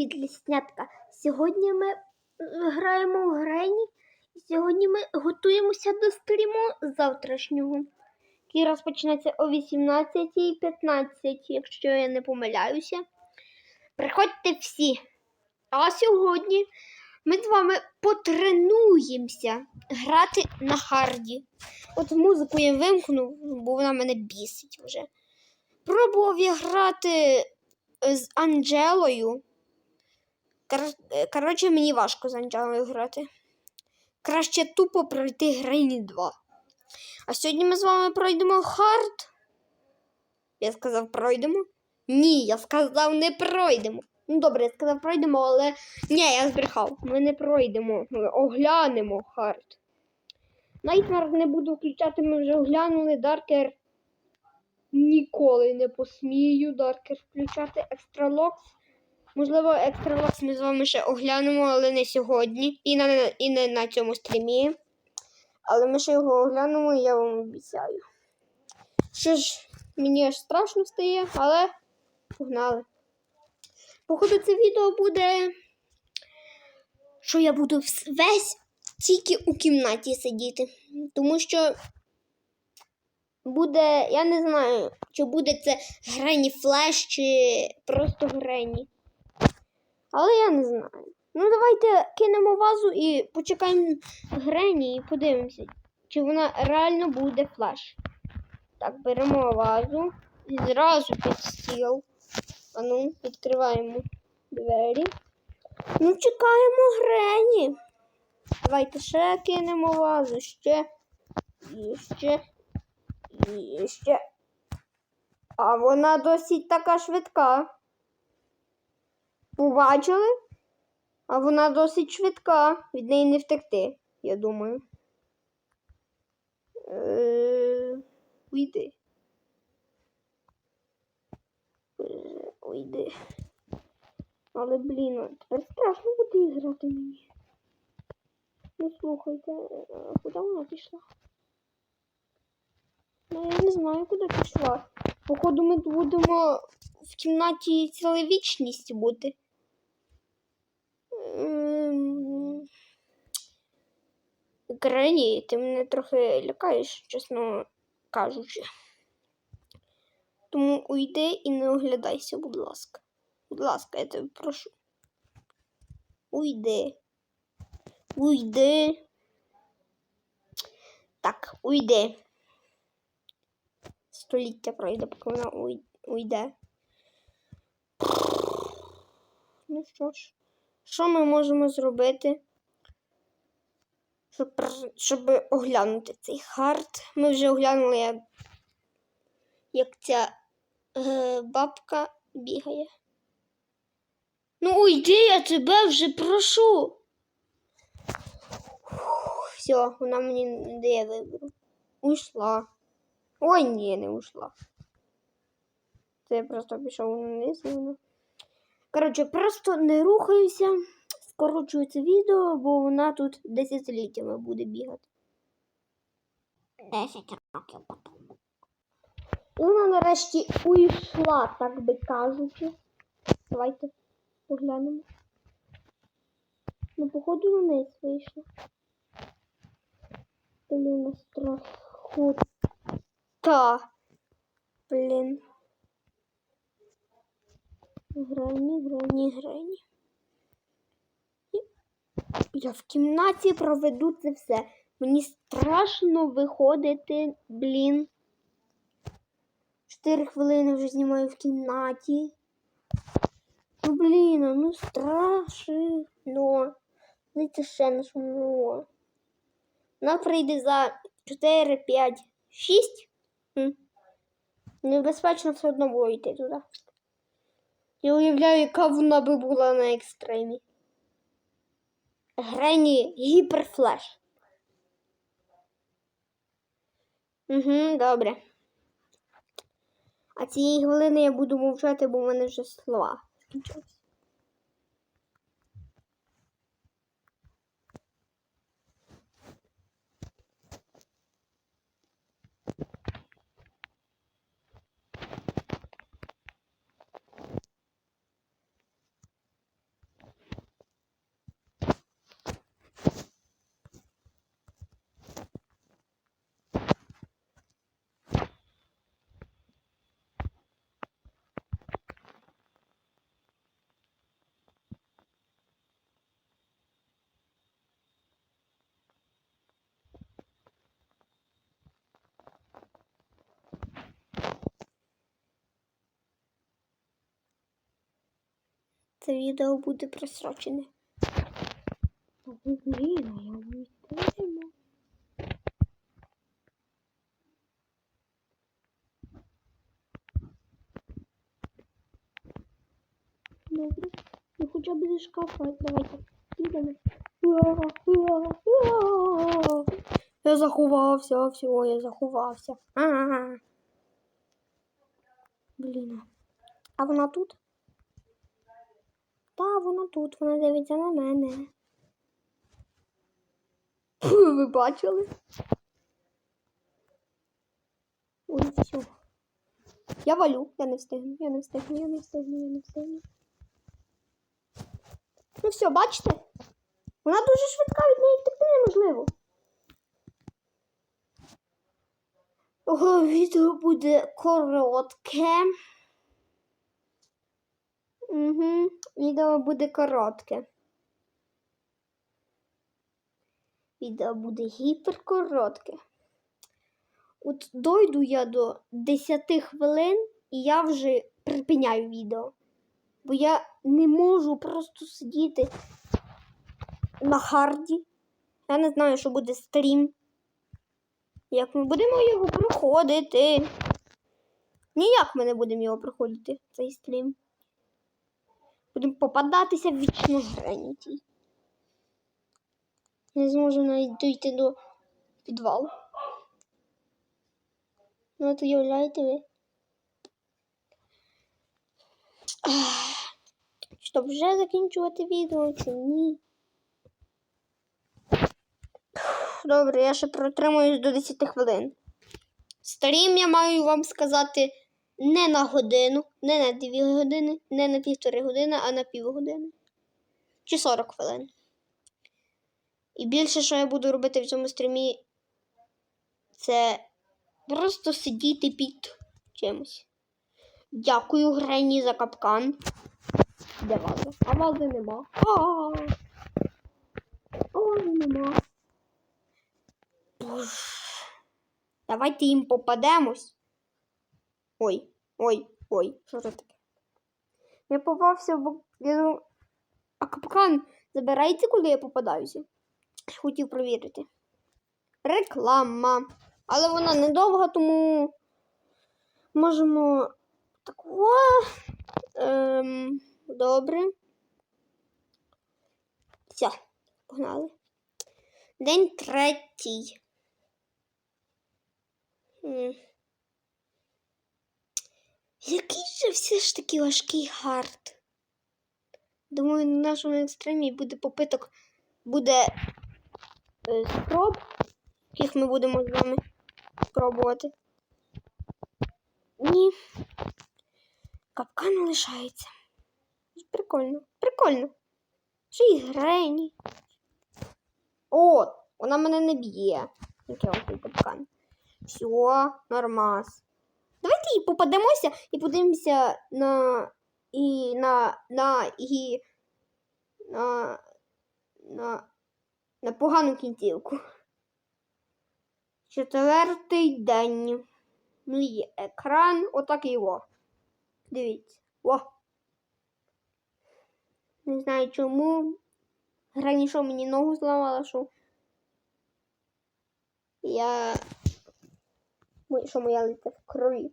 підліснятка. Сьогодні ми граємо в Грені. Сьогодні ми готуємося до стріму завтрашнього. який розпочнеться о 18.15, якщо я не помиляюся. Приходьте всі. А сьогодні ми з вами потренуємося грати на харді. От музику я вимкнув, бо вона мене бісить вже. Пробував я грати з Анджелою. Кор- Коротше, мені важко з Анджелою грати. Краще тупо пройти Грейні 2. А сьогодні ми з вами пройдемо хард. Я сказав, пройдемо. Ні, я сказав, не пройдемо. Ну, добре, я сказав, пройдемо, але ні, я збрехав. Ми не пройдемо. Ми оглянемо хард. Найтмар не буду включати, ми вже оглянули. Даркер ніколи не посмію Даркер включати. Екстралокс. Можливо, екстралокс ми з вами ще оглянемо, але не сьогодні. І, на, і не на цьому стрімі. Але ми ще його оглянемо, і я вам обіцяю. Що ж, мені аж страшно стає, але погнали. Походу, це відео буде, що я буду весь тільки у кімнаті сидіти. Тому що буде, я не знаю, чи буде це Грені Флеш, чи просто Грені. Але я не знаю. Ну, давайте кинемо вазу і почекаємо Грені і подивимося, чи вона реально буде флеш. Так, беремо вазу і зразу під стіл. А ну, відкриваємо двері. Ну, чекаємо Грені. Давайте ще кинемо вазу, ще. І ще. І ще. А вона досить така швидка. Побачили? А вона досить швидка. Від неї не втекти, я думаю. Е, Уйди. Е, Уйди. Але, блін, тепер страшно буде грати мені. Ну слухайте, куди вона пішла? Ну, я не знаю, куди пішла. Походу, ми будемо в кімнаті цілу вічність бути. Грені, ти мене трохи лякаєш, чесно кажучи. Тому уйди і не оглядайся, будь ласка. Будь ласка, я тебе прошу. Уйди. Уйди. Так, уйди. Століття пройде, поки вона уйде. Ну що ж, що ми можемо зробити, щоб, щоб оглянути цей хард? Ми вже оглянули, як, як ця е, бабка бігає. Ну уйди, я тебе вже прошу. Все, вона мені не дає вибору. Ушла. Ой, ні, не ушла. Це я просто пішов вниз. вона- Коротше, просто не рухаюся, скорочую це відео, бо вона тут десятиліттями буде бігати. 10 років потім. Вона нарешті уйшла, так би кажучи. Давайте поглянемо. Ну, походу, вниз вийшла. Блін, страхота. Блін. Грані, грані, грані. Я в кімнаті проведу це все. Мені страшно виходити, блін. Чотири хвилини вже знімаю в кімнаті. Ну, блін, ну страшно. Дайте ще на шумно. Вона прийде за 4, 5, 6. Небезпечно все одно було йти туди. Я уявляю, яка вона би була на екстремі. Грені гіперфлеш. Угу, добре. А цієї хвилини я буду мовчати, бо в мене вже слова скінчились. Це відео буде просрочене. Блін, я вмістиму. Добре. Ну хоча б зі шкафа. Давайте. Підемо. Я заховався, все, я заховався. А-а-а. Блін. А вона тут? Та, вона тут, вона дивиться на мене. Ви бачили? Ой, все. Я валю, я не встигну, я не встигну, я не встигну, я не встигну. Ну все, бачите? Вона дуже швидка, від неї втекти неможливо. Ого, відео буде коротке. Угу, відео буде коротке. Відео буде гіперкоротке. От дойду я до 10 хвилин і я вже припиняю відео. Бо я не можу просто сидіти на харді. Я не знаю, що буде стрім. Як ми будемо його проходити? Ніяк ми не будемо його проходити, цей стрім. Будемо попадатися вічно гранітій. Не зможу навіть дійти до підвалу. Ну, от уявляєте ви. Щоб вже закінчувати відео чи ні? Добре, я ще протримуюсь до 10 хвилин. Стрім я маю вам сказати не на годину, не на 2 години, не на півтори години, а на півгодини. Чи 40 хвилин. І більше, що я буду робити в цьому стрімі, це просто сидіти під чимось. Дякую, Грені, за капкан. Де ваза? А вази нема. А вази нема. Боже. Давайте їм попадемось. Ой, ой, ой, що це таке? Я попався в я А капкан забирається, коли я попадаюся. Хотів провірити. Реклама. Але вона недовга, тому можемо так. Ем, добре. Все, погнали. День третій. Який же все ж таки важкий хард. Думаю, на нашому екстремі буде попиток, буде е, спроб, яких ми будемо з вами пробувати. Ні. Капкан лишається. Прикольно, прикольно. Ще й грені. О, вона мене не б'є. Який капкан. Все, нормас. Давайте і попадемося і подивимося на і на на і на на, на погану кінцівку. Четвертий день. Мій екран отак його. Дивіться. О. Не знаю чому. Раніше мені ногу зламала, що я. Що моя лице в крові.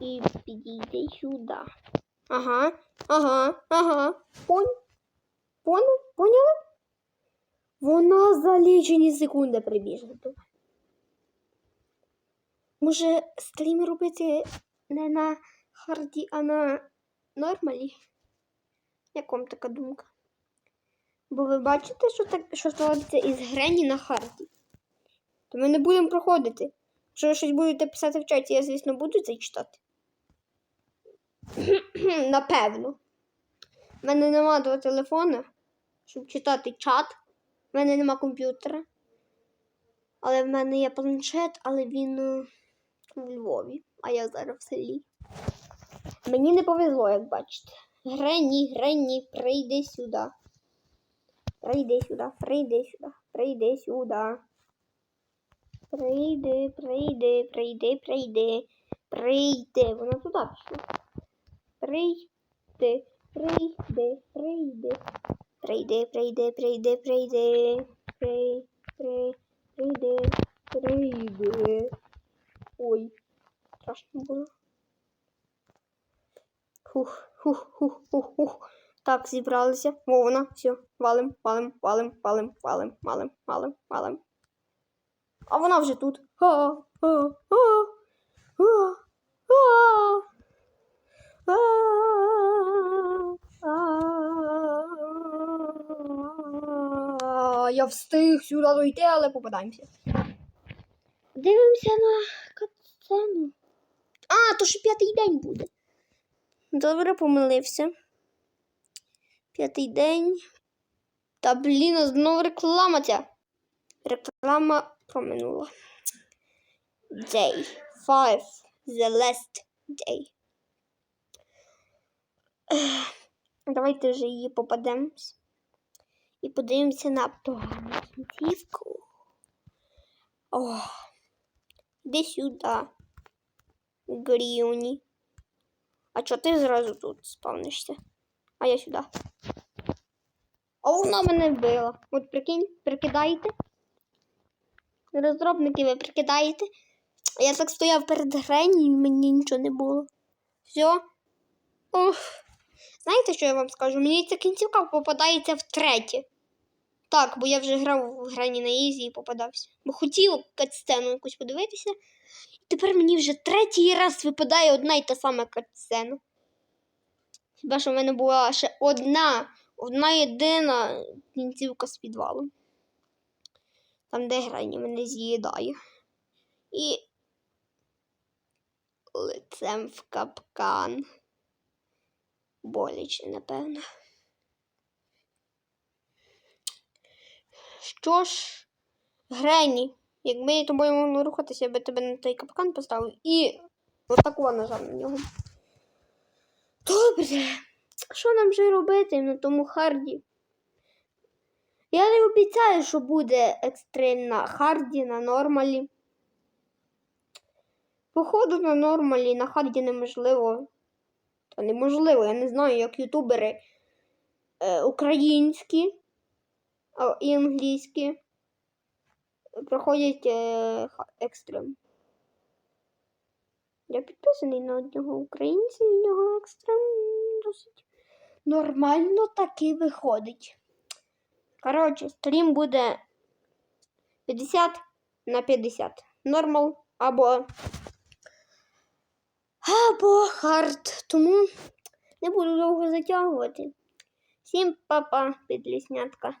І підійде сюди. Ага, ага, ага. Пон... Понял? Поняла? Вона за лічені секунди прибіжить. до мене. Може, стрім робити не на харді, а на нормалі? Як вам така думка? Бо ви бачите, що так, що робиться із Грені на харді? То ми не будемо проходити. Якщо ви щось будете писати в чаті, я, звісно, буду це читати. Напевно. У мене нема того телефона, щоб читати чат. У мене нема комп'ютера. Але в мене є планшет, але він е, у Львові, а я зараз в селі. Мені не повезло, як бачите. Грені, Грені, прийди сюди. Прийди сюди, прийди сюди, прийди сюди. Прийди, прийди, прийди, прийди, прийди. Вона туди пішла. Прийди. Прийди, прийди. Прийди, прийди, прийди, прийди. Прий, при, прийди, прийди. Ой, страшно було. Хух, хух, хух, хух, хух. Так, зібралися. Вовна, все, валим, валим, валим, валим, валим, валим, валим, валим. А вона вже тут. Я встиг сюди дойти, але попадаємося. Дивимося на катсцену. А, то ще п'ятий день буде. Добре, помилився. П'ятий день. Та блін, знову реклама ця. Реклама проминула. Day 5. The last day. Давайте вже її попадемось. І подивимося на погану кінцівку. О, іди сюди. Гріуні. А чого ти зразу тут спавнишся? А я сюди. А вона мене вбила. От прикинь, прикидаєте? Розробники ви прикидаєте? Я так стояв перед Грені і мені нічого не було. Все. Ох. Знаєте, що я вам скажу? Мені ця кінцівка попадається втретє. Так, бо я вже грав в Грені на Ізі і попадався. Бо хотів катсцену якусь подивитися. І тепер мені вже третій раз випадає одна і та сама катсцена. Хіба що в мене була ще одна, одна єдина кінцівка з підвалу. Там, де Грені мене з'їдає. І лицем в капкан. Боляче, напевно. Що ж, Грені, якби я тобою могла рухатися, я би тебе на той капкан поставив і отаку нажав на нього. Добре, що нам вже робити на тому харді? Я не обіцяю, що буде екстрим на харді, на нормалі. Походу на нормалі, на харді неможливо. Та неможливо, я не знаю, як ютубери е, українські а, і англійські проходять е, екстрим. Я підписаний на одного українця, і в нього екстрем досить нормально таки виходить. Коротше, стрім буде 50 на 50. Нормал або. Або хард. Тому не буду довго затягувати. Всім папа, підліснятка.